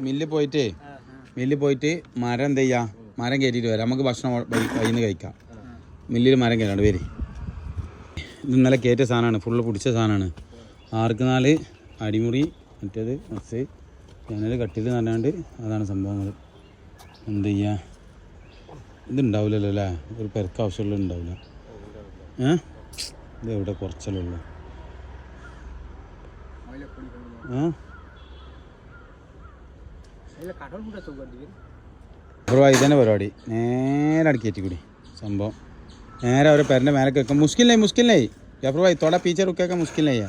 മില്ലിൽ പോയിട്ട് മില്ലിൽ പോയിട്ട് മരം എന്ത് ചെയ്യാ? മരം കയറ്റിയിട്ട് വരാം. നമുക്ക് ഭക്ഷണം വൈകിൽ നിന്ന് കഴിക്കാം. മില്ലിൽ മരം കയറാണ്ട് പേര് ഇന്നലെ കയറ്റ സാധനമാണ്. ഫുള്ള് പിടിച്ച സാധനമാണ്. ആർക്ക് നാല്? അടിമുറി മറ്റേത് മസ് ജനൽ കട്ടിൽ നല്ലാണ്ട് അതാണ് സംഭവങ്ങൾ എന്ത് ചെയ്യാ? ഇതുണ്ടാവില്ലല്ലോ അല്ലേ? ഒരു പെരക്ക് ആവശ്യമുള്ള ഉണ്ടാവില്ല ഏ? ഇത് എവിടെ കുറച്ചല്ലേ ഉള്ളൂ. ഏ? അപ്പോൾ ഇതന്നെ പരിപാടി. നേരെ അടുക്കി കൂടി. സംഭവം. നേരെ അവരെ പേരന്റെ മേലെ കേൾക്കാം മുസ്കിലായി മുസ്കിലായി ജാഫർ ഭായി തൊട പീച്ചർ ഉക്കേക്കാൻ മുസ്കിലായി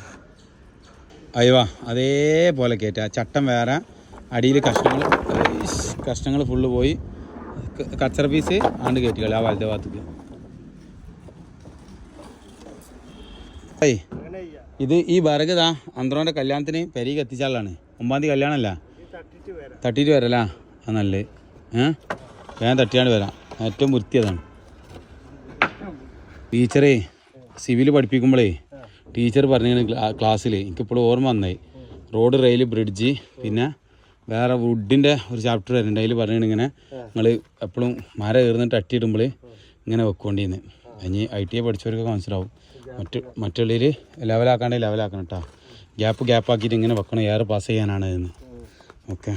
അയ്യവാ അതേപോലെ കയറ്റുക ചട്ടം വേറെ അടിയിൽ കഷ്ണങ്ങൾ കഷ്ണങ്ങൾ ഫുള്ള് പോയി. കച്ചർ പീസ് ആണ്ട് കയറ്റി കളി ആ വലത്തെ ഭാഗത്തേക്ക്. ഇത് ഈ ഇതാ അന്ത്രോന്റെ കല്യാണത്തിന് പെരി കത്തിച്ചാളാണ് ഒമ്പാം തീയതി കല്യാണമല്ല. തട്ടിയിട്ട് വരലാ ആ നല്ലത് ഏ? വേഗം തട്ടിയാണ്ട് വരാം. ഏറ്റവും വൃത്തിയതാണ്. ടീച്ചറേ സിവിൽ പഠിപ്പിക്കുമ്പോഴേ ടീച്ചർ പറഞ്ഞാണ് ക്ലാസ്സിൽ എനിക്കിപ്പോഴും ഓർമ്മ വന്നായി റോഡ് റെയിൽ ബ്രിഡ്ജ് പിന്നെ വേറെ വുഡിന്റെ ഒരു ചാപ്റ്റർ വരുന്നുണ്ട്. അതിൽ പറഞ്ഞാണ് ഇങ്ങനെ നിങ്ങൾ എപ്പോഴും മരം കയറുന്നിട്ട് അട്ടിയിടുമ്പോൾ ഇങ്ങനെ വെക്കൊണ്ടിന്ന് ഇനി ഐ ടി ഐ പഠിച്ചവർക്കൊക്കെ മനസ്സിലാവും മറ്റ് മറ്റുള്ളവർ ലെവലാക്കാണ്ട് ലെവലാക്കണം കേട്ടോ ഗ്യാപ്പ് ഗ്യാപ്പാക്കിയിട്ട് ഇങ്ങനെ വെക്കണം. ഏറെ പാസ് ചെയ്യാനാണ് എന്ന് Okay.